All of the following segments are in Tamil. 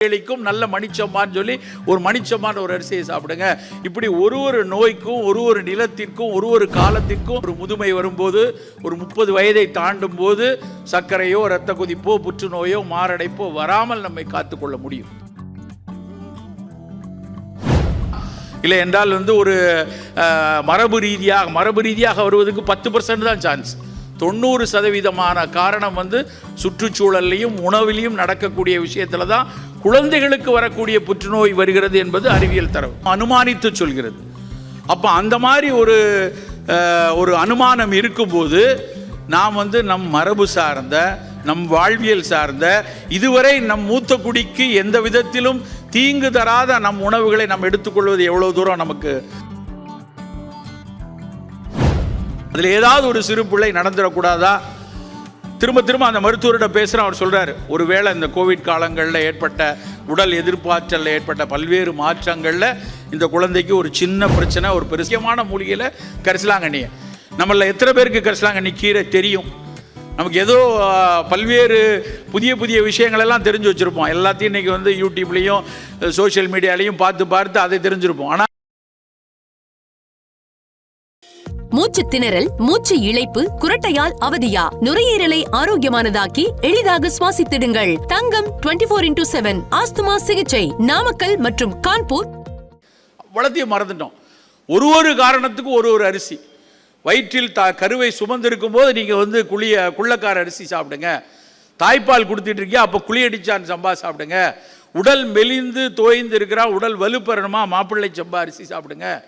ஏழைக்கும் நல்ல மணிச்சம்மான்னு சொல்லி ஒரு மணிச்சம்மான ஒரு அரிசியை சாப்பிடுங்க. இப்படி ஒரு ஒரு நோய்க்கும் ஒரு ஒரு நிலத்திற்கும் ஒரு ஒரு காலத்திற்கும் ஒரு முதுமை வரும்போது ஒரு முப்பது வயதை தாண்டும் போது சர்க்கரையோ இரத்த கொதிப்போ புற்றுநோயோ மாரடைப்போ வராமல் நம்மை காத்துக்கொள்ள முடியும். இல்லை என்றால் வந்து ஒரு அஹ், மரபு ரீதியாக மரபு ரீதியாக வருவதற்கு பத்து பர்சன்ட் தான் சான்ஸ் தொண்ணூறு சதவீதமான காரணம் வந்து சுற்றுச்சூழல்லையும் உணவிலையும் நடக்கக்கூடிய விஷயத்துல தான் குழந்தைகளுக்கு வரக்கூடிய புற்றுநோய் வருகிறது என்பது அறிவியல் தரவு. அனுமானித்து சொல்கிறது. அப்போ அந்த மாதிரி ஒரு ஒரு அனுமானம் இருக்கும்போது நாம் வந்து நம் மரபு சார்ந்த நம் வாழ்வியல் சார்ந்த இதுவரை நம் மூத்த குடிக்கு எந்த விதத்திலும் தீங்கு தராத நம் உணவுகளை நாம் எடுத்துக்கொள்வது எவ்வளோ தூரம் நமக்கு? அதில் ஏதாவது ஒரு சிறு பிள்ளை நடந்துடக்கூடாதா? திரும்ப திரும்ப அந்த மருத்துவர்கிட்ட பேசுகிறேன் அவர் சொல்கிறார் ஒருவேளை இந்த கோவிட் காலங்களில் ஏற்பட்ட உடல் எதிர்ப்பாற்றலில் ஏற்பட்ட பல்வேறு மாற்றங்களில் இந்த குழந்தைக்கு ஒரு சின்ன பிரச்சனை ஒரு பெருசியமான மூலிகையில் கரிசலாங்கண்ணி நம்மள எத்தனை பேருக்கு கரிசலாங்கண்ணி கீரை தெரியும்? நமக்கு ஏதோ பல்வேறு புதிய புதிய விஷயங்களெல்லாம் தெரிஞ்சு வச்சுருப்போம். எல்லாத்தையும் இன்றைக்கி வந்து யூடியூப்லேயும் சோஷியல் மீடியாலையும் பார்த்து பார்த்து அதை தெரிஞ்சிருப்போம். ஆனால் மூச்சு திணறல் மூச்சு இழைப்பு குரட்டையால் அவதியா? நுரையீரலை ஆரோக்கியமானதாக்கி எளிதாக சுவாசித்திடுங்கள். Thangam 24 four into seven asthma சிகிச்சை. நாமக்கல் மற்றும் கான்பூர். வளர்த்திய மறந்துட்டோம். ஒரு ஒரு காரணத்துக்கும் ஒரு ஒரு அரிசி. வயிற்றில் தா கருவை சுமந்திருக்கும் போது நீங்கள் வந்து குளிய குள்ளக்கார அரிசி சாப்பிடுங்க. தாய்ப்பால் கொடுத்துட்டு இருக்கியா அப்போ குளியடிச்சான் சம்பா சாப்பிடுங்க. உடல் மெலிந்து தோய்ந்து இருக்கிறா உடல் வலுப்பெறணுமா மாப்பிள்ளை சம்பா அரிசி சாப்பிடுங்க.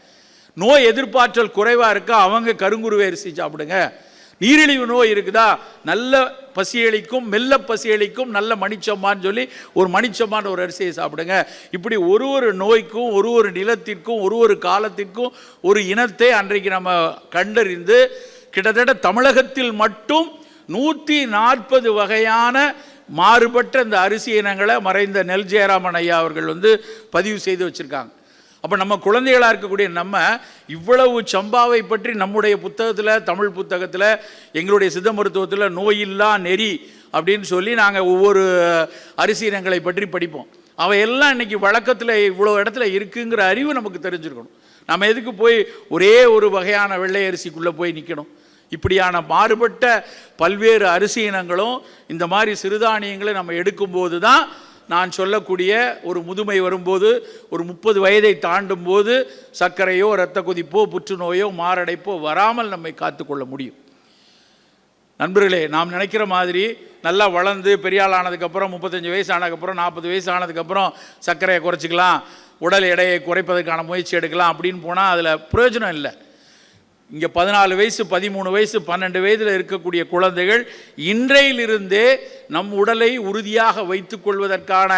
நோய் எதிர்ப்பாற்றல் குறைவாக இருக்கா? அவங்க கருங்குருவை அரிசி சாப்பிடுங்க. நீரிழிவு நோய் இருக்குதா? நல்ல பசியளிக்கும் மெல்ல பசியளிக்கும் நல்ல மணிச்சம்மான்னு சொல்லி ஒரு மணிச்சம்மான ஒரு அரிசியை சாப்பிடுங்க. இப்படி ஒரு ஒரு நோய்க்கும் ஒரு ஒரு நிலத்திற்கும் ஒரு ஒரு காலத்திற்கும் ஒரு இனத்தை அன்றைக்கு நம்ம கண்டறிந்து கிட்டத்தட்ட தமிழகத்தில் மட்டும் நூற்றி நாற்பது வகையான மாறுபட்ட இந்த அரிசி இனங்களை மறைந்த நெல் ஜெயராமன் ஐயா அவர்கள் வந்து பதிவு செய்து வச்சுருக்காங்க. அப்போ நம்ம குழந்தைகளாக இருக்கக்கூடிய நம்ம இவ்வளவு சம்பாவை பற்றி நம்முடைய புத்தகத்தில் தமிழ் புத்தகத்தில் எங்களுடைய சித்த மருத்துவத்தில் நோயில்லா நெறி அப்படின்னு சொல்லி நாங்கள் ஒவ்வொரு அரிசி இனங்களை பற்றி படிப்போம். அவையெல்லாம் இன்றைக்கி இன்னைக்கு வழக்கத்தில் இவ்வளோ இடத்துல இருக்குங்கிற அறிவு நமக்கு தெரிஞ்சிருக்கணும். நம்ம எதுக்கு போய் ஒரே ஒரு வகையான வெள்ளை அரிசிக்குள்ளே போய் நிற்கணும் இப்படியான மாறுபட்ட பல்வேறு அரிசி இனங்களும் இந்த மாதிரி சிறுதானியங்களை நம்ம எடுக்கும்போது தான் நான் சொல்லக்கூடிய ஒரு முதுமை வரும்போது ஒரு முப்பது வயதை தாண்டும் போது சர்க்கரையோ இரத்த கொதிப்போ புற்றுநோயோ மாரடைப்போ வராமல் நம்மை காத்துக்கொள்ள முடியும். நண்பர்களே நாம் நினைக்கிற மாதிரி நல்லா வளர்ந்து பெரியாள் ஆனதுக்கப்புறம் முப்பத்தஞ்சு வயசு ஆனதுக்கப்புறம் நாற்பது வயசு ஆனதுக்கப்புறம் சர்க்கரையை குறைச்சிக்கலாம் உடல் எடையை குறைப்பதற்கான முயற்சி எடுக்கலாம் அப்படின்னு போனால் அதில் பிரயோஜனம் இல்லை. இங்கே பதினாலு வயசு பதிமூணு வயசு பன்னெண்டு வயதில் இருக்கக்கூடிய குழந்தைகள் இன்றையிலிருந்தே நம் உடலை உறுதியாக வைத்துக்கொள்வதற்கான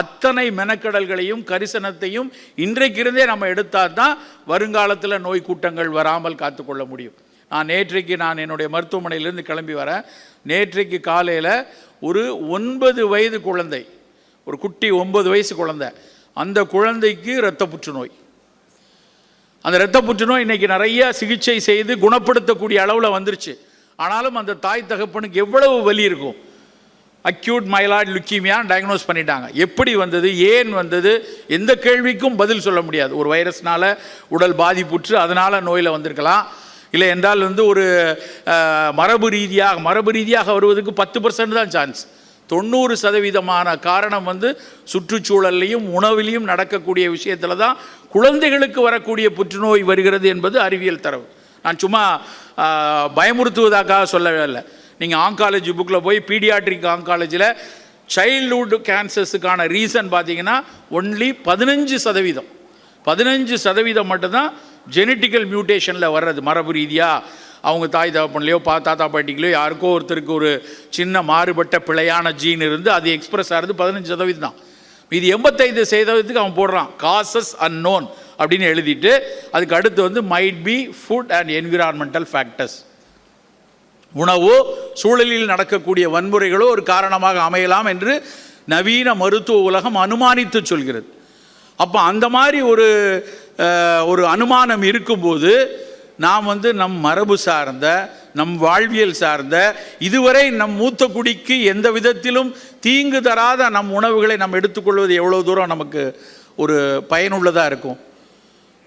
அத்தனை மெனக்கடல்களையும் கரிசனத்தையும் இன்றைக்கிருந்தே நம்ம எடுத்தால் தான் வருங்காலத்தில் நோய் கூட்டங்கள் வராமல் காத்துக்கொள்ள முடியும். நான் நேற்றைக்கு நான் என்னுடைய மருத்துவமனையிலிருந்து கிளம்பி வரேன். நேற்றைக்கு காலையில் ஒரு ஒன்பது வயது குழந்தை ஒரு குட்டி ஒன்பது வயசு குழந்தை அந்த குழந்தைக்கு இரத்த புற்றுநோய் அந்த இரத்த புற்றுநோய் இன்னைக்கு நிறைய சிகிச்சை செய்து குணப்படுத்தக்கூடிய அளவில் வந்துருச்சு. ஆனாலும் அந்த தாய் தகப்பனுக்கு எவ்வளவு வலி இருக்கும்? அக்யூட் மைலாய்டு லுக்கீமியான்னு டயக்னோஸ் பண்ணிட்டாங்க. எப்படி வந்தது? ஏன் வந்தது? எந்த கேள்விக்கும் பதில் சொல்ல முடியாது. ஒரு வைரஸ்னால உடல் பாதிப்புற்று அதனால் நோயில் வந்திருக்கலாம். இல்லை என்றால் வந்து ஒரு மரபு ரீதியாக மரபு ரீதியாக வருவதற்கு பத்து பர்சன்ட் தான் சான்ஸ் தொண்ணூறு சதவீதமான காரணம் வந்து சுற்றுச்சூழல்லையும் உணவிலையும் நடக்கக்கூடிய விஷயத்தில் தான் குழந்தைகளுக்கு வரக்கூடிய புற்றுநோய் வருகிறது என்பது அறிவியல் தரவு. நான் சும்மா ஆஹ், பயமுறுத்துவதாக சொல்லவே இல்லை நீங்கள் ஆங்காலஜி புக்கில் போய் பீடியாட்ரிக் ஆங்காலஜியில் சைல்ட்ஹுட் கேன்சர்ஸுக்கான ரீசன் பார்த்தீங்கன்னா ஒன்லி பதினஞ்சு சதவீதம். பதினஞ்சு சதவீதம் மட்டும்தான் ஜெனட்டிக்கல் மியூட்டேஷனில் வர்றது மரபு ரீதியாக அவங்க தாய் தகப்பன்லையோ பா தாத்தா பாட்டிக்கலையோ யாருக்கோ ஒருத்தருக்கு ஒரு சின்ன மாறுபட்ட பிழையான ஜீன் இருந்து அது எக்ஸ்பிரஸ் ஆகிறது பதினஞ்சு சதவீதம் தான் இது எண்பத்தைந்து சதவீதத்துக்கு அவன் போடுறான். காசஸ் அன்னோன் அப்படின்னு எழுதிட்டு அதுக்கு அடுத்து வந்து might be food and environmental factors உணவோ சூழலில் நடக்கக்கூடிய வன்முறைகளோ ஒரு காரணமாக அமையலாம் என்று நவீன மருத்துவ உலகம் அனுமானித்து சொல்கிறது. அப்போ அந்த மாதிரி ஒரு ஒரு அனுமானம் இருக்கும்போது நாம் வந்து நம் மரபு சார்ந்த நம் வாழ்வியல் சார்ந்த இதுவரை நம் மூத்த குடிக்கு எந்த விதத்திலும் தீங்கு தராத நம் உணவுகளை நாம் எடுத்துக்கொள்வது எவ்வளோ தூரம் நமக்கு ஒரு பயனுள்ளதாக இருக்கும்.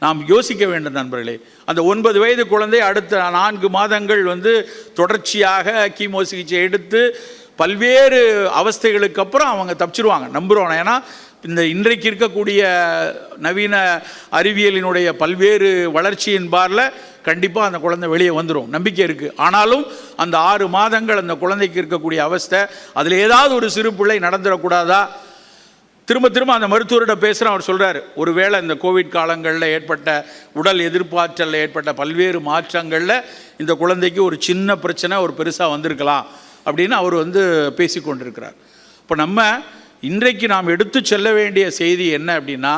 நாம் யோசிக்க வேண்டும் நண்பர்களே. அந்த ஒன்பது வயது குழந்தை அடுத்த நான்கு மாதங்கள் வந்து தொடர்ச்சியாக கீமோ சிகிச்சை எடுத்து பல்வேறு அவஸ்தைகளுக்கு அப்புறம் அவங்க தப்பிச்சிருவாங்க. நம்புகிறோம் ஏன்னா இந்த இன்றைக்கு இருக்கக்கூடிய நவீன அறிவியலினுடைய பல்வேறு வளர்ச்சியின் பாரில் கண்டிப்பாக அந்த குழந்தை வெளியே வந்துடும் நம்பிக்கை இருக்குது ஆனாலும் அந்த ஆறு மாதங்கள் அந்த குழந்தைக்கு இருக்கக்கூடிய அவஸ்தை அதில் ஏதாவது ஒரு சிறு பிள்ளை நடந்துடக்கூடாதா? திரும்ப திரும்ப அந்த மருத்துவர்கிட்ட பேசுகிறேன் அவர் சொல்கிறார் ஒருவேளை இந்த கோவிட் காலங்களில் ஏற்பட்ட உடல் எதிர்ப்பாற்றலில் ஏற்பட்ட பல்வேறு மாற்றங்களில் இந்த குழந்தைக்கு ஒரு சின்ன பிரச்சனை ஒரு பெருசாக வந்திருக்கலாம். அப்படின்னு அவர் வந்து பேசி கொண்டிருக்கிறார் இப்போ நம்ம இன்றைக்கு நாம் எடுத்து செல்ல வேண்டிய செய்தி என்ன அப்படின்னா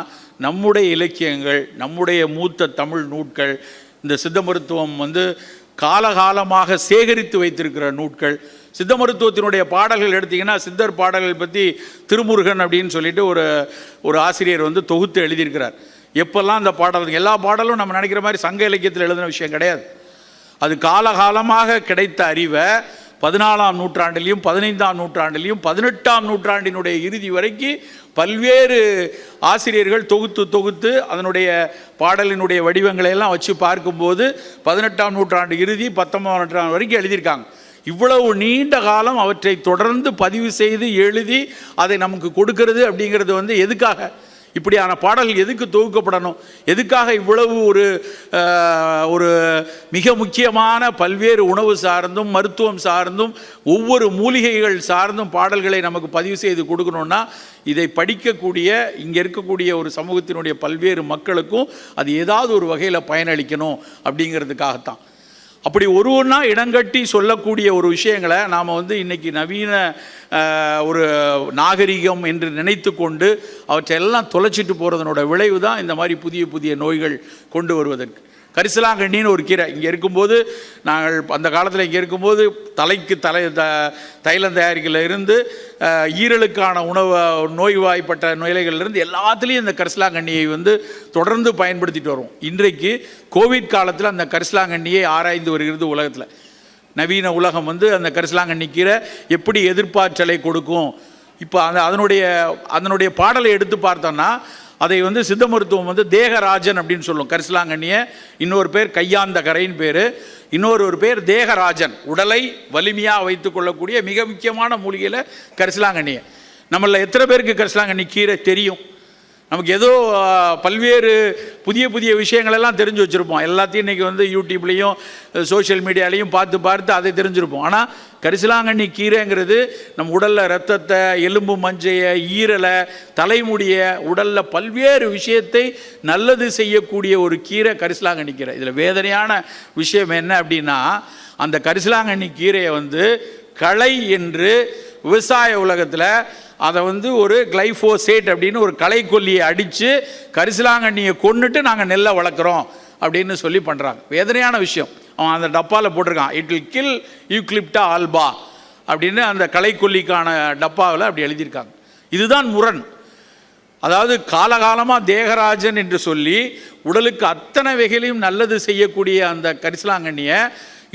நம்முடைய இலக்கியங்கள் நம்முடைய மூத்த தமிழ் நூட்கள் இந்த சித்த மருத்துவம் வந்து காலகாலமாக சேகரித்து வைத்திருக்கிற நூட்கள் சித்த மருத்துவத்தினுடைய பாடல்கள் எடுத்திங்கன்னா சித்தர் பாடல்கள் பற்றி திருமுருகன் அப்படின்னு சொல்லிட்டு ஒரு ஒரு ஆசிரியர் வந்து தொகுத்து எழுதியிருக்கிறார். எப்பெல்லாம் அந்த பாடல் எல்லா பாடலும் நம்ம நினைக்கிற மாதிரி சங்க இலக்கியத்தில் எழுதின விஷயம் கிடையாது. அது காலகாலமாக கிடைத்த அறிவை பதினாலாம் நூற்றாண்டிலையும் பதினைந்தாம் நூற்றாண்டிலையும் பதினெட்டாம் நூற்றாண்டினுடைய இறுதி வரைக்கும் பல்வேறு ஆசிரியர்கள் தொகுத்து தொகுத்து அதனுடைய பாடலினுடைய வடிவங்களை எல்லாம் வச்சு பார்க்கும்போது பதினெட்டாம் நூற்றாண்டு இறுதி பத்தொன்பதாம் நூற்றாண்டு வரைக்கும் எழுதியிருக்காங்க. இவ்வளவு நீண்ட காலம் அவற்றை தொடர்ந்து பதிவு செய்து எழுதி அதை நமக்கு கொடுக்கறது அப்படிங்கிறது வந்து எதுக்காக? இப்படியான பாடல்கள் எதுக்கு தொகுக்கப்படணும்? எதுக்காக இவ்வளவு ஒரு ஒரு மிக முக்கியமான பல்வேறு உணவு சார்ந்தும் மருத்துவம் சார்ந்தும் ஒவ்வொரு மூலிகைகள் சார்ந்தும் பாடல்களை நமக்கு பதிவு செய்து கொடுக்கணும்னா இதை படிக்கக்கூடிய இங்கே இருக்கக்கூடிய ஒரு சமூகத்தினுடைய பல்வேறு மக்களுக்கும் அது ஏதாவது ஒரு வகையில் பயனளிக்கணும் அப்படிங்கிறதுக்காகத்தான். அப்படி ஒரு ஒன்றா இடங்கட்டி சொல்லக்கூடிய ஒரு விஷயங்களை நாம் வந்து இன்றைக்கி நவீன ஒரு நாகரிகம் என்று நினைத்து கொண்டு அவற்றையெல்லாம் தொலைச்சிட்டு போகிறதனோட விளைவு தான் இந்த மாதிரி புதிய புதிய நோய்கள் கொண்டு வருவதற்கு. கரிசலாங்கண்ணின்னு ஒரு கீரை. இங்கே இருக்கும்போது நாங்கள் அந்த காலத்தில் இங்கே இருக்கும்போது தலைக்கு தலை த தைலம் தயாரிக்கல இருந்து ஈரலுக்கான உணவு நோய்வாய்ப்பட்ட நோய்களிலிருந்து எல்லாத்துலேயும் இந்த கரிசலாங்கண்ணியை வந்து தொடர்ந்து பயன்படுத்திட்டு வரும் இன்றைக்கு கோவிட் காலத்தில் அந்த கரிசலாங்கண்ணியை ஆராய்ந்து வருகிறது உலகத்தில். நவீன உலகம் வந்து அந்த கரிசலாங்கண்ணி கீரை எப்படி எதிர்பார்ச்சலை கொடுக்கும்? இப்போ அந்த அதனுடைய அதனுடைய பாடலை எடுத்து பார்த்தோன்னா அதை வந்து சித்த மருத்துவம் வந்து தேகராஜன் அப்படின்னு சொல்லும். கரிசலாங்கண்ணிய இன்னொரு பேர் கையாந்த கரைன்னு பேர். இன்னொரு ஒரு பேர் தேகராஜன். உடலை வலிமையாக வைத்துக்கொள்ளக்கூடிய மிக முக்கியமான மூலிகையில் கரிசலாங்கண்ணியை. நம்மளில் எத்தனை பேருக்கு கரிசலாங்கண்ணி கீரை தெரியும்? நமக்கு ஏதோ பல்வேறு புதிய புதிய விஷயங்களெல்லாம் தெரிஞ்சு வச்சுருப்போம். எல்லாத்தையும் இன்றைக்கி வந்து யூடியூப்லேயும் சோஷியல் மீடியாலையும் பார்த்து பார்த்து அதை தெரிஞ்சிருப்போம். ஆனால் கரிசலாங்கண்ணி கீரைங்கிறது நம்ம உடலில் ரத்தத்தை எலும்பு மஞ்சையை ஈரலை தலைமுடியை உடலில் பல்வேறு விஷயத்தை நல்லது செய்யக்கூடிய ஒரு கீரை கரிசலாங்கண்ணி கீரை. இதில் வேதனையான விஷயம் என்ன அப்படின்னா அந்த கரிசலாங்கண்ணி கீரையை வந்து களை என்று விவசாய உலகத்தில் அதை வந்து ஒரு கிளைஃபோசேட் அப்படின்னு ஒரு களைக்கொல்லியை அடித்து கரிசலாங்கண்ணியை கொண்டுட்டு நாங்கள் நெல்லை வளர்க்குறோம் அப்படின்னு சொல்லி பண்ணுறாங்க வேதனையான விஷயம். அவன் அந்த டப்பாவில் போட்டிருக்கான். It will kill eclipta alba அப்படின்னு அந்த களைக்கொல்லிக்கான டப்பாவில் அப்படி எழுதியிருக்காங்க. இதுதான் முரண். அதாவது காலகாலமாக தேகராஜன் என்று சொல்லி உடலுக்கு அத்தனை வகையிலையும் நல்லது செய்யக்கூடிய அந்த கரிசலாங்கண்ணியை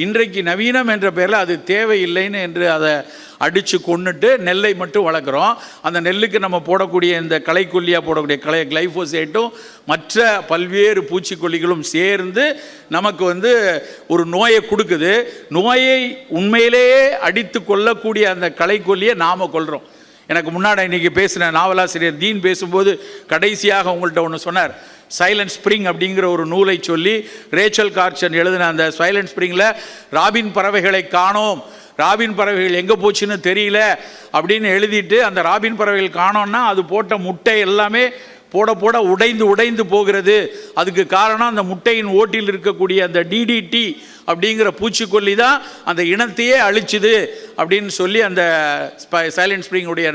இன்றைக்கு நவீனம் என்ற பேரில் அது தேவையில்லைன்னு என்று அதை அடித்து கொன்னுட்டு நெல்லை மட்டும் வளர்க்குறோம். அந்த நெல்லுக்கு நம்ம போடக்கூடிய இந்த களைக்கொல்லியாக போடக்கூடிய களை கிளைஃபோசேட்டும் மற்ற பல்வேறு பூச்சிக்கொல்லிகளும் சேர்ந்து நமக்கு வந்து ஒரு நோயை கொடுக்குது. நோயை உண்மையிலேயே அடித்து கொள்ளக்கூடிய அந்த களைக்கொல்லியை நாம் கொள்கிறோம் எனக்கு முன்னாடி இன்றைக்கி பேசின நாவலாசிரியர் தீன் பேசும்போது கடைசியாக உங்கள்கிட்ட ஒன்று சொன்னார். சைலண்ட் ஸ்ப்ரிங் அப்படிங்கிற ஒரு நூலை சொல்லி ரேச்சல் கார்ச்சன் எழுதின அந்த சைலண்ட் ஸ்ப்ரிங்கில் ராபின் பறவைகளை காணோம். ராபின் பறவைகள் எங்கே போச்சுன்னு தெரியல அப்படின்னு எழுதிட்டு அந்த ராபின் பறவைகள் காணோம்னா அது போட்ட முட்டை எல்லாமே போட போட உடைந்து உடைந்து போகிறது. அதுக்கு காரணம் அந்த முட்டையின் ஓட்டில் இருக்கக்கூடிய அந்த டிடிடி அப்படிங்கிற பூச்சிக்கொல்லி தான் அந்த இனத்தையே அழிச்சுது அப்படின்னு சொல்லி அந்த சைலண்ட் ஸ்ப்ரிங்குடைய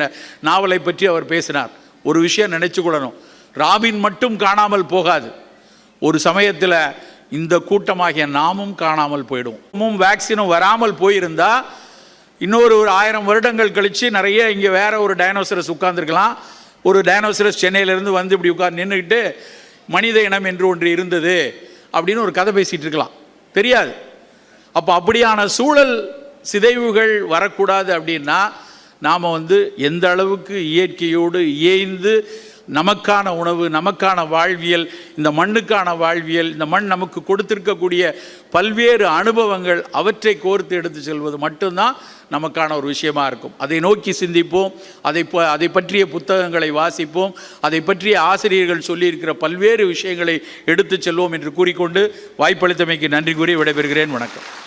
நாவலை பற்றி அவர் பேசினார். ஒரு விஷயம் நினச்சி கொள்ளணும். ராபின் மட்டும் காணாமல் போகாது. ஒரு சமயத்தில் இந்த கூட்டமாகிய நாமும் காணாமல் போயிடுவோம். வேக்சினும் வராமல் போயிருந்தா இன்னொரு ஒரு ஆயிரம் வருடங்கள் கழித்து நிறைய இங்கே வேற ஒரு டைனோசரஸ் உட்காந்துருக்கலாம் ஒரு டைனோசரஸ் சென்னையிலேருந்து வந்து இப்படி உட்கார்ந்து நின்றுக்கிட்டு மனித இனம் என்று ஒன்று இருந்தது அப்படின்னு ஒரு கதை பேசிகிட்டு இருக்கலாம். தெரியாது. அப்போ அப்படியான சூழல் சிதைவுகள் வரக்கூடாது அப்படின்னா நாம் வந்து எந்த அளவுக்கு இயற்கையோடு இயைந்து நமக்கான உணவு நமக்கான வாழ்வியல் இந்த மண்ணுக்கான வாழ்வியல் இந்த மண் நமக்கு கொடுத்திருக்கக்கூடிய பல்வேறு அனுபவங்கள் அவற்றை கோர்த்து எடுத்து செல்வது மட்டும்தான் நமக்கான ஒரு விஷயமா இருக்கும். அதை நோக்கி சிந்திப்போம் அதை ப- அதை பற்றிய புத்தகங்களை வாசிப்போம் அதை பற்றிய ஆசிரியர்கள் சொல்லியிருக்கிற பல்வேறு விஷயங்களை எடுத்து செல்வோம் என்று கூறிக்கொண்டு வாய்ப்பளித்தமைக்கு நன்றி கூறி விடைபெறுகிறேன். வணக்கம்.